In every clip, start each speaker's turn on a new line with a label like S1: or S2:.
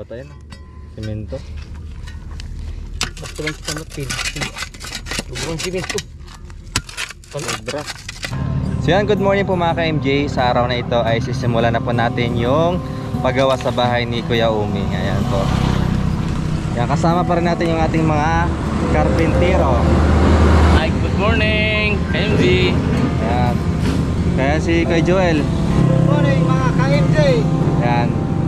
S1: Gawa tayo na. Semento.
S2: Basta lang kita matin. Sobrang simento.
S1: Sobra. So yan, good morning po mga ka-MJ. Sa araw na ito ay sisimulan na po natin yung paggawa sa bahay ni Kuya Umi. Ayan po. Yan, kasama pa rin natin yung ating mga karpintero.
S2: Hi, good morning. KMG.
S1: Ayan. Kaya si Kuya Joel.
S3: Good morning mga ka-MJ.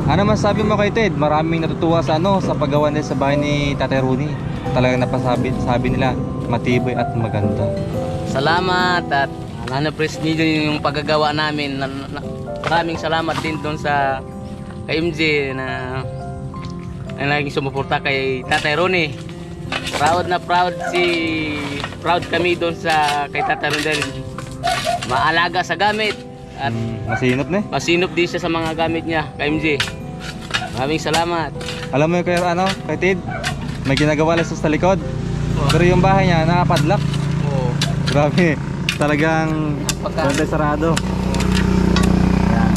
S1: Ano masabi mo kay Ted? Maraming natutuwa sa ano sa paggawa nila sa bahay ni Tate Rooney. Talagang napasabi sabi nila matibay at maganda.
S2: Salamat at na-press niyo yung paggagawa namin. Na, na, maraming salamat din doon sa KMG na na laging sumuporta kay Tatay Ronnie. Proud na proud si proud kami doon sa kay Tatay dahil maalaga sa gamit at
S1: Mm, masinop na eh.
S2: masinop din siya sa mga gamit niya, KMG. Maraming salamat.
S1: Alam mo yung kay ano, kay Ted? May ginagawa lang sa likod. Pero yung bahay niya nakapadlock.
S2: Oo.
S1: Grabe. Talagang konti sarado. Ayan.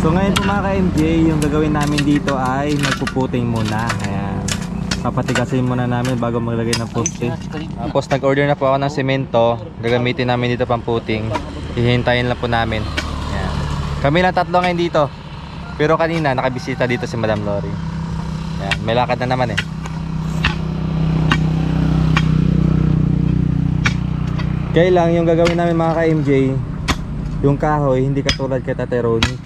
S1: So ngayon po mga ka-MJ, yung gagawin namin dito ay magpuputing muna. Ayan. Papatigasin muna namin bago maglagay ng poste. Tapos nag-order na po ako ng semento. Gagamitin namin dito pang puting. Hihintayin lang po namin. Ayan. Kami lang tatlo ngayon dito. Pero kanina nakabisita dito si Madam Lori. Ayan. May lakad na naman eh. Kaya lang yung gagawin namin mga ka-MJ, yung kahoy hindi katulad kay Tate Ronnie.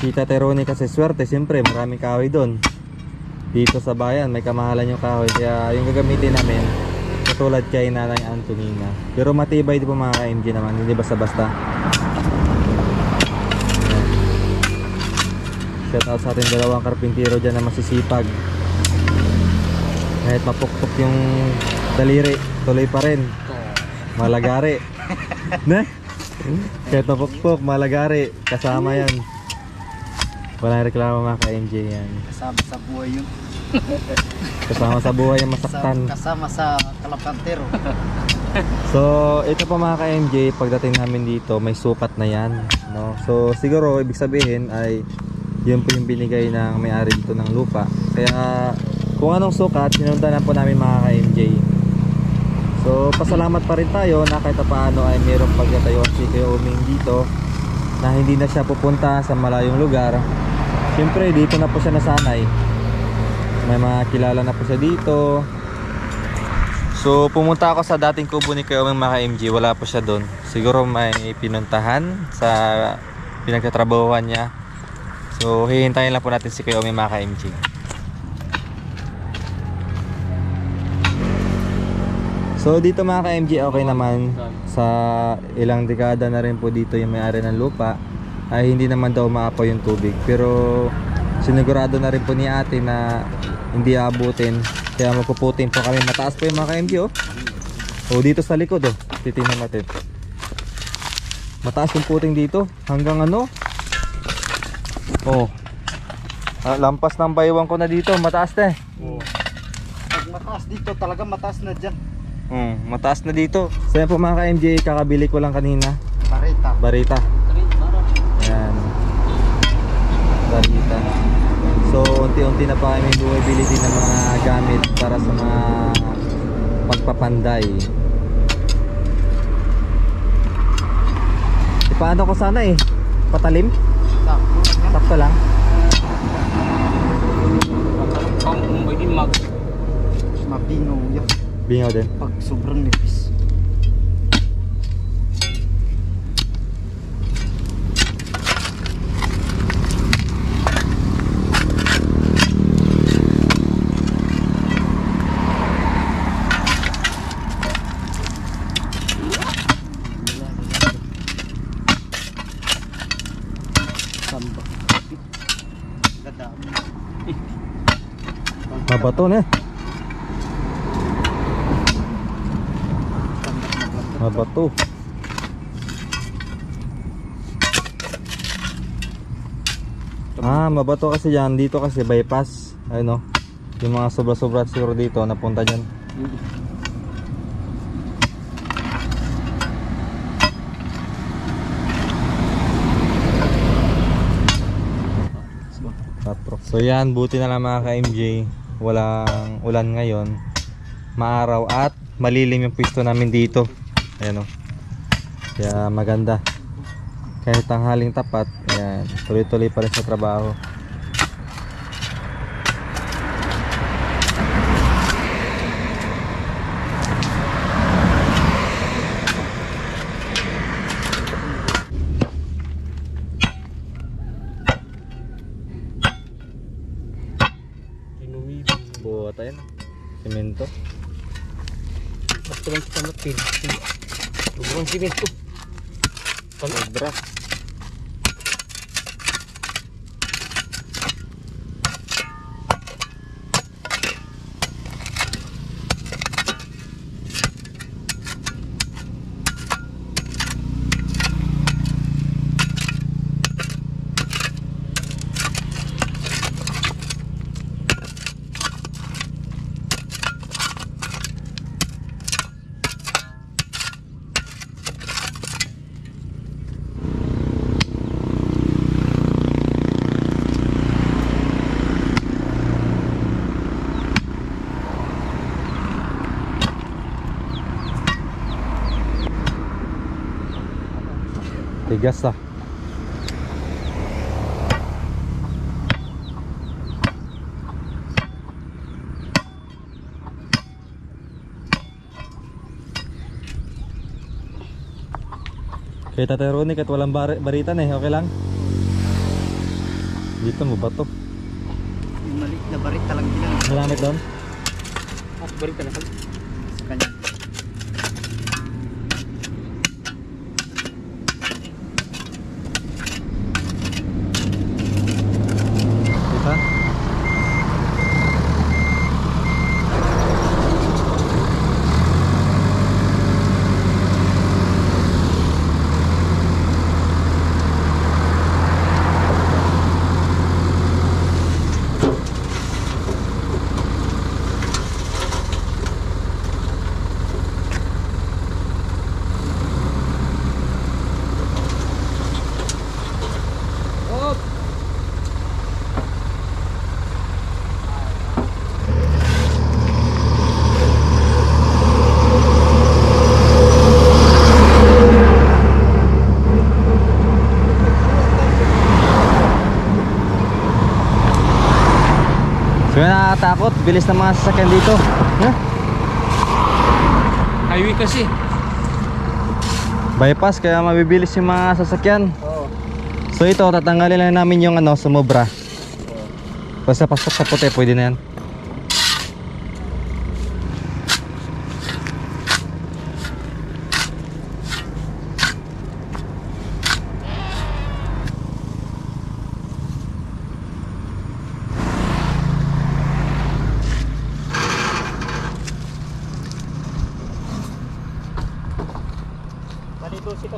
S1: Si Tate Ronnie kasi swerte, siyempre maraming kahoy doon. Dito sa bayan may kamahalan yung kahoy kaya yung gagamitin namin katulad kay Nanay Antonina. Pero matibay din po mga ka-MJ naman, hindi basta-basta. Ayan. Shout out sa ating dalawang karpintero dyan na masisipag. Kahit mapukpok yung daliri, tuloy pa rin. Malagari. na? Kahit napukpok, malagari. Kasama yan. Walang reklamo mga ka-MJ yan.
S3: Kasama sa buhay yun.
S1: Kasama sa buhay yung masaktan.
S3: Kasama sa kalapantero.
S1: So, ito pa mga ka-MJ, pagdating namin dito, may sukat na yan. No? So, siguro, ibig sabihin ay yun po yung binigay ng may-ari dito ng lupa. Kaya, kung anong sukat, sinundan na po namin mga ka-MJ. So, pasalamat pa rin tayo na kahit paano ay mayroong pagkatayo si Kuya Uming dito na hindi na siya pupunta sa malayong lugar. Siyempre, dito na po siya nasanay. May mga kilala na po siya dito. So, pumunta ako sa dating kubo ni Kuya Uming mga MG. Wala po siya doon. Siguro may pinuntahan sa pinagtatrabahuhan niya. So, hihintayin lang po natin si Kuya Uming mga MG. So dito mga ka-MG okay naman. Sa ilang dekada na rin po dito yung may-ari ng lupa ay hindi naman daw maapaw yung tubig. Pero sinigurado na rin po ni ate na hindi abutin kaya magpuputin po kami. Mataas po yung mga ka-MG oh. O dito sa likod oh. Titingnan natin. Mataas yung puting dito. Hanggang ano oh ah, lampas ng baywang ko na dito mataas na eh
S3: Pag mataas dito, talaga mataas na dyan.
S1: Hmm, mataas na dito. Yan po mga ka-MJ, kakabili ko lang kanina.
S3: Parita.
S1: Barita. Ayan. Barita. So unti-unti na pa kami bumibili din ng mga gamit para sa mga pagpapanday. E, paano ko sana eh? Patalim?
S3: Sakto lang.
S1: Sakto lang.
S2: Kung pwede mag
S3: Mabingaw yan.
S1: Bingaw din.
S3: Pag sobrang nipis.
S1: Mabato na. Mabato. Ah, mabato kasi yan. Dito kasi bypass. Ayun o. Yung mga sobra-sobra siguro dito, napunta dyan. So yan, buti na lang mga ka-MJ. Walang ulan ngayon. Maaraw at malilim yung pwesto namin dito. Ayan o. Kaya maganda. Kahit tanghaling tapat, ayan, tuloy-tuloy pa rin sa trabaho. Buhat ayan. Semento.
S2: Basta lang kita matin. Sobrang simento.
S1: Sobra. Tigas ah. Kaya Tatay Ronnie, kahit walang bar baritan eh, okay lang? Dito mo ba to?
S3: Yung maliit na barit talagang ginagawa
S1: Malamit doon?
S2: At balik ka na kami.
S3: sa kanya.
S1: Kita? So yun nakakatakot, bilis ng mga sasakyan dito. Huh?
S2: Highway kasi.
S1: Bypass, kaya mabibilis yung mga sasakyan.
S3: Oo.
S1: So ito, tatanggalin lang namin yung ano, sumobra. Basta pasok sa puti, pwede na yan.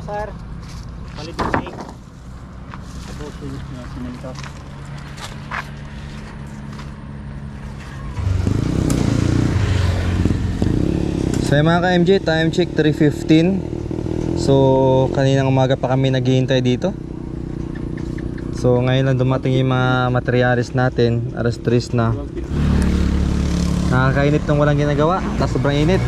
S3: Malito si Kasar. Malito si. Buti na simento.
S1: So yung mga ka-MJ, time check 3.15 So kaninang umaga pa kami naghihintay dito So ngayon lang dumating yung mga materialis natin Alas 3 na Nakakainit nung walang ginagawa Tapos sobrang init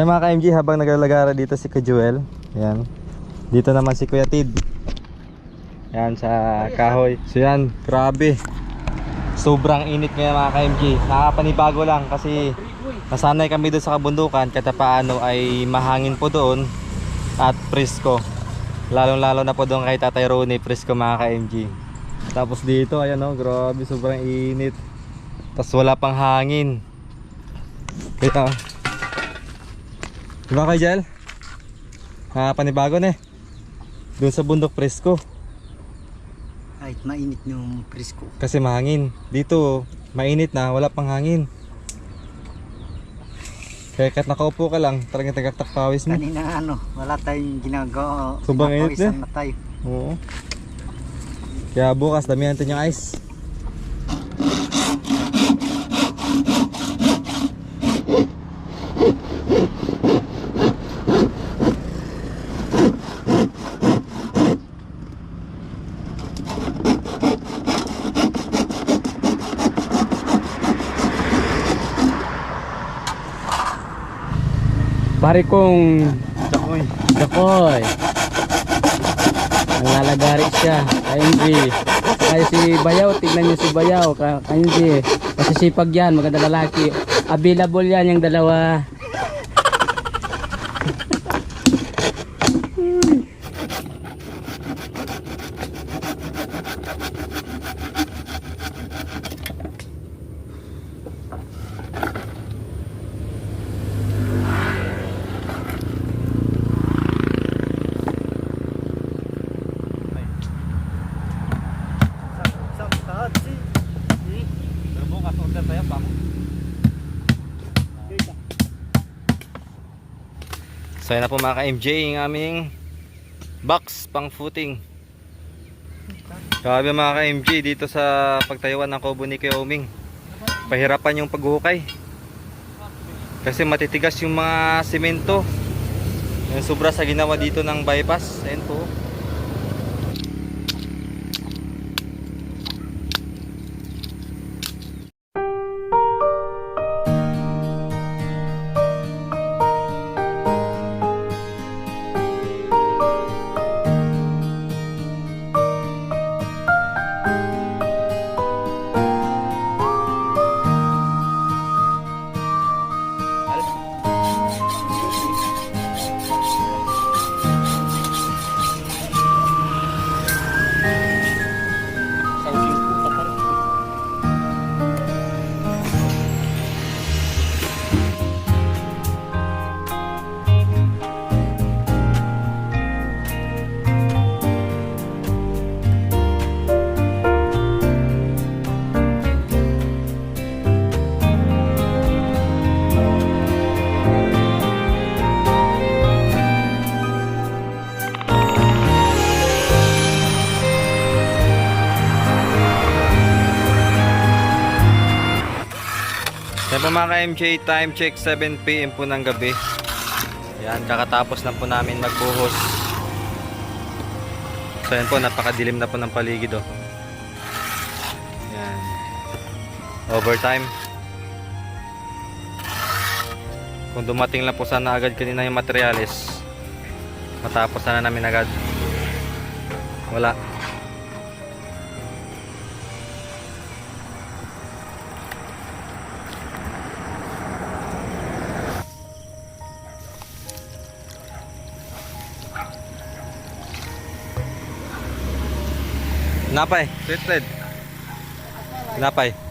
S1: Yung mga ka-MG habang naglalagara dito si Kajuel Yan. Dito naman si Kuya Tid. Yan sa kahoy. So yan, grabe. Sobrang init ngayon mga ka-MG Nakapanibago lang kasi Nasanay kami doon sa kabundukan Kahit paano ay mahangin po doon At presko. Lalong lalo na po doon kay Tatay Ronnie Presko mga ka-MG Tapos dito ayan o Grabe sobrang init. Tapos wala pang hangin. Kita oh. Diba kay Jel? Nakapanibago na eh. Doon sa bundok presko.
S3: Kahit mainit yung presko.
S1: Kasi mahangin. Dito, mainit na, wala pang hangin. Kaya kahit nakaupo ka lang, talagang tagaktak pawis mo.
S3: Kanina ano, wala tayong ginagawa.
S1: Sobrang init
S3: na tayo.
S1: Oo. Kaya bukas, damihan natin yung ice.
S2: Pare kong
S1: Dakoy.
S2: Dakoy. Nalalagari siya. Kainji. Kaya si Bayaw, tignan niyo si Bayaw. Ka- Kainji. Masisipag yan, maganda lalaki. Available yan yung dalawa.
S1: Order tayo pa. So yun na po mga ka-MJ yung aming box pang footing. Grabe mga ka-MJ dito sa pagtayuan ng Kobo ni Kuya Oming. Pahirapan yung paghuhukay. Kasi matitigas yung mga simento. Yung sobra sa ginawa dito ng bypass. Ayun po. Po mga ka-MJ, time check 7pm po ng gabi. Yan, kakatapos na po namin magbuhos. So yan po, napakadilim na po ng paligid oh. Yan. Overtime. Kung dumating lang po sana agad kanina yung materials, matapos na, na namin agad. Wala. Napay, sweet red. Napay.